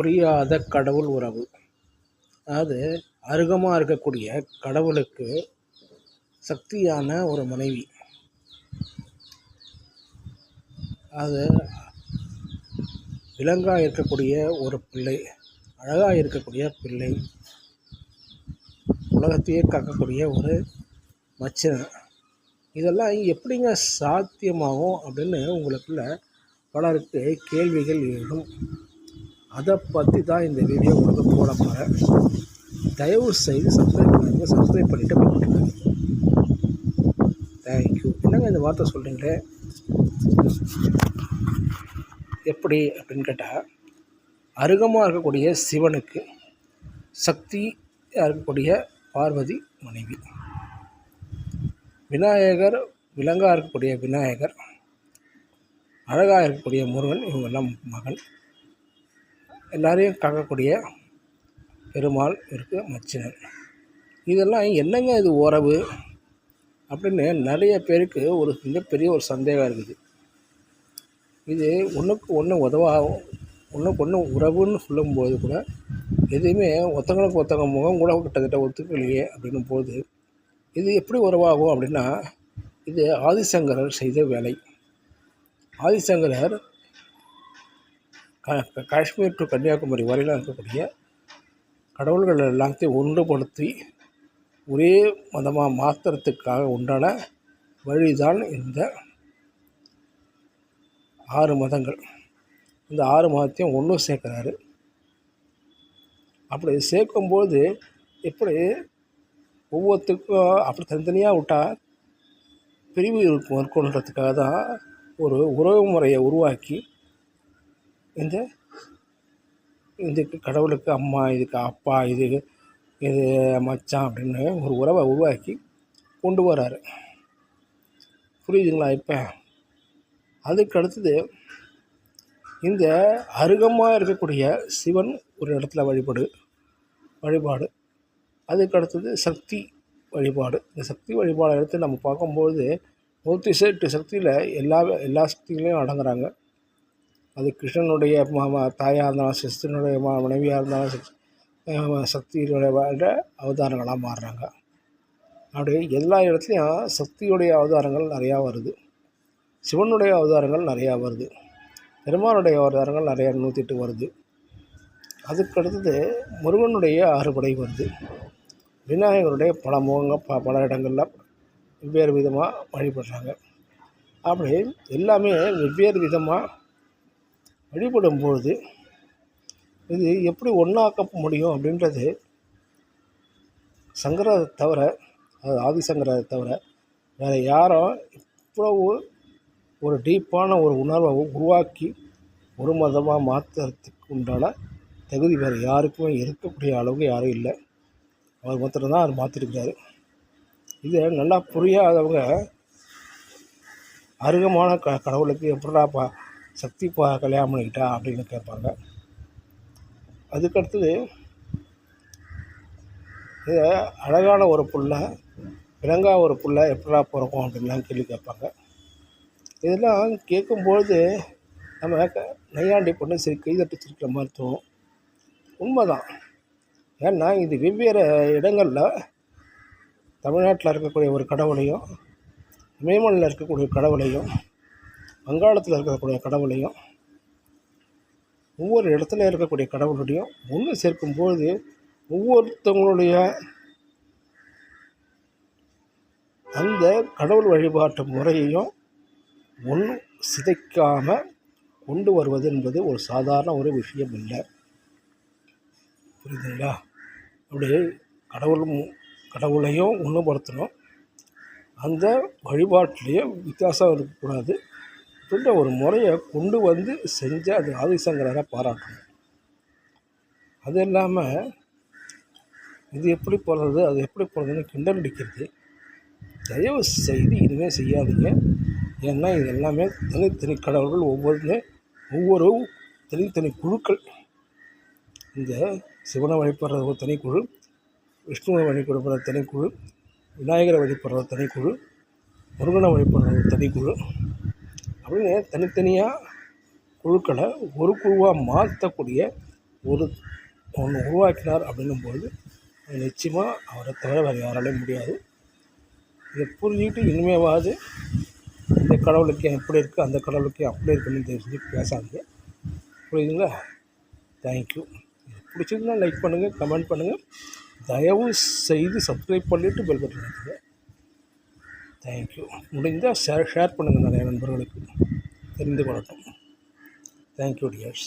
புரியாத கடவுள் உறவு. அதாவது அருகமாக இருக்கக்கூடிய கடவுளுக்கு சக்தியான ஒரு மனைவி. அது விலங்காக இருக்கக்கூடிய ஒரு பிள்ளை அழகாக இருக்கக்கூடிய பிள்ளை உலகத்தையே காக்கக்கூடிய ஒரு மச்சினன். இதெல்லாம் எப்படிங்க சாத்தியமாகும் அப்படின்னு உங்களுக்குள்ள பலருக்கு கேள்விகள் எழும். அதை பற்றி தான் இந்த வீடியோ உங்களுக்கு போட போகிறேன் தயவு செய்து சப்ஸ்கிரைப் பண்ணுங்கள் சப்ஸ்கிரைப் பண்ணிவிட்டு போட்டுருங்க தேங்க்யூ என்னங்க இந்த வார்த்தை சொல்கிறீங்களே எப்படி அப்படின்னு கேட்டால் அருகமாக இருக்கக்கூடிய சிவனுக்கு சக்தியாக இருக்கக்கூடிய பார்வதி மனைவி. விநாயகர் விலங்காக இருக்கக்கூடிய விநாயகர் அழகாக இருக்கக்கூடிய முருகன் இவங்கெல்லாம் மகன். எல்லாரையும் காக்கக்கூடிய பெருமாள் இருக்குது மச்சினன். இதெல்லாம் என்னங்க இது உறவு அப்படின்னு நிறைய பேருக்கு ஒரு மிகப்பெரிய ஒரு சந்தேகம் இருக்குது. இது ஒன்றுக்கு ஒன்று உதவா ஒன்றுக்கு ஒன்று உறவுன்னு சொல்லும்போது கூட எதுவுமே ஒத்தங்களுக்கு ஒருத்தவங்க முகம் கூட கிட்டத்தட்ட ஒத்துக்கலையே அப்படின்னும் போது இது எப்படி உறவாகும் அப்படின்னா இது ஆதிசங்கரர் செய்த வேலை. ஆதிசங்கரர் காஷ்மீர் டு கன்னியாகுமரி வரையிலும் இருக்கக்கூடிய கடவுள்கள் எல்லாத்தையும் ஒன்றுபடுத்தி ஒரே மதமாக மாத்திரத்துக்காக உண்டான வழிதான் இந்த ஆறு மதங்கள். இந்த ஆறு மதத்தையும் ஒன்று சேர்க்குறாரு. அப்படி சேர்க்கும்போது எப்படி ஒவ்வொருத்துக்கும் அப்படி தனித்தனியாக விட்டால் பிரிவு இருக்கும் இருக்கணுன்றதுக்காக தான் ஒரு உறவு முறையை உருவாக்கி இந்த இதுக்கு கடவுளுக்கு அம்மா இதுக்கு அப்பா இது இது மச்சான் அப்படின்னு ஒரு உறவை உருவாக்கி கொண்டு வராரு புரியுதுங்களா இப்போ? அதுக்கு அடுத்தது இந்த அருகமாக இருக்கக்கூடிய சிவன் ஒரு இடத்துல வழிபாடு வழிபாடு. அதுக்கு அடுத்தது சக்தி வழிபாடு. இந்த சக்தி வழிபாடை எடுத்து நம்ம பார்க்கும்போது நூற்றி எட்டு சக்தியில் எல்லா எல்லா சக்திகளையும் அடங்குறாங்க. அது கிருஷ்ணனுடைய தாயாக இருந்தாலும் சிஸ்தனுடைய மனைவியாக இருந்தாலும் சக்தி சக்தியினுடைய அவதாரங்களாக மாறுறாங்க. அப்படி எல்லா இடத்துலையும் சக்தியுடைய அவதாரங்கள் நிறையா வருது. சிவனுடைய அவதாரங்கள் நிறையா வருது. பெருமானுடைய அவதாரங்கள் நிறையா நூற்றி எட்டு வருது அதுக்கடுத்தது முருகனுடைய அறுபடை வருது. விநாயகருடைய பல முகங்கள் ப பல இடங்களில் வெவ்வேறு விதமாக வழிபடுறாங்க. அப்படி எல்லாமே வெவ்வேறு விதமாக வழிபடும்போது இது எப்படி ஒன்றாக்க முடியும் அப்படின்றது சங்கரரை தவிர அதாவது ஆதிசங்கரரை தவிர வேறு யாரும் இவ்வளவு ஒரு டீப்பான ஒரு உணர்வை உருவாக்கி ஒரு மதமாக மாற்றுறதுக்கு உண்டான தகுதி வேறு யாருக்குமே இருக்கக்கூடிய அளவுக்கு யாரும் இல்லை. அவர் மாத்திரம்தான் அவர் மாற்றிருக்கிறாரு இதை நல்லா புரியாதவங்க அருகமான க கடவுளுக்கு எப்படா பா சக்தி பா கல்யாணம் பண்ணிக்கிட்டா அப்படின்னு கேட்பாங்க. அதுக்கடுத்தது இதை அழகான ஒரு புள்ள விலங்கா ஒரு புள்ள எப்படா பிறக்கும் அப்படின்லாம் கேள்வி கேட்பாங்க. இதெல்லாம் கேட்கும்பொழுது நம்ம நையாண்டி பொண்ணு சரி கைதட்டு சிரிக்கிற மாதிரி தோணும். உண்மைதான். ஏன்னா இது வெவ்வேறு இடங்களில் தமிழ்நாட்டில் இருக்கக்கூடிய ஒரு கடவுளையும் இமயமலையில் இருக்கக்கூடிய கடவுளையும் வங்காளத்தில் இருக்கக்கூடிய கடவுளையும் ஒவ்வொரு இடத்துல இருக்கக்கூடிய கடவுளுடையும் ஒன்று சேர்க்கும்போது ஒவ்வொருத்தவங்களுடைய அந்த கடவுள் வழிபாட்டு முறையையும் ஒன்று சிதைக்காமல் கொண்டு வருவது என்பது ஒரு சாதாரண ஒரு விஷயம் இல்லை. புரியுதுங்களா? அப்படி கடவுள் கடவுளையும் ஒன்றுபடுத்தணும் அந்த வழிபாட்டிலையும் வித்தியாசம் இருக்கக்கூடாது. அப்படின்ற ஒரு முறையை கொண்டு வந்து செஞ்சால் அது ஆதிசங்கரரை பாராட்டணும். அது இல்லாமல் இது எப்படி போகிறது அது எப்படி போகிறதுன்னு கிண்டல் அடிக்கிறது தயவு செய்து இனிமேல் செய்யாதீங்க. ஏன்னா இது எல்லாமே தனித்தனி கடவுள்கள் ஒவ்வொரு ஒவ்வொரு தனித்தனி குழுக்கள். இந்த சிவனை வழிபடுற ஒரு தனிக்குழு விஷ்ணுவை வழிபடுற தனிக்குழு விநாயகரை வழிபடுற தனிக்குழு முருகனை வழிபடுற ஒரு தனிக்குழு அப்படின்னு தனித்தனியாக குழுக்களை ஒரு குழுவாக மாற்றக்கூடிய ஒரு ஒன்று உருவாக்கினார் அப்படின்னும்போது நிச்சயமாக அவரை தவிர வேறு யாராலையும் முடியாது. இதை புரிஞ்சுக்கிட்டு இனிமேவாவது இந்த கடவுளுக்கு எப்படி இருக்குது அந்த கடவுளுக்கு அப்படி இருக்குன்னு தெரிஞ்சு பேசாதீங்க. புரியுதுங்களா? தேங்க்யூ பிடிச்சிருந்தா லைக் பண்ணுங்கள் கமெண்ட் பண்ணுங்கள் தயவு செய்து சப்ஸ்கிரைப் பண்ணிவிட்டு பெல் பட்டன் தேங்க்யூ முடிந்தால் ஷேர் ஷேர் பண்ணுங்கள் நிறைய நண்பர்களுக்கு. தெரிந்து கொள்ளட்டும். Thank you tears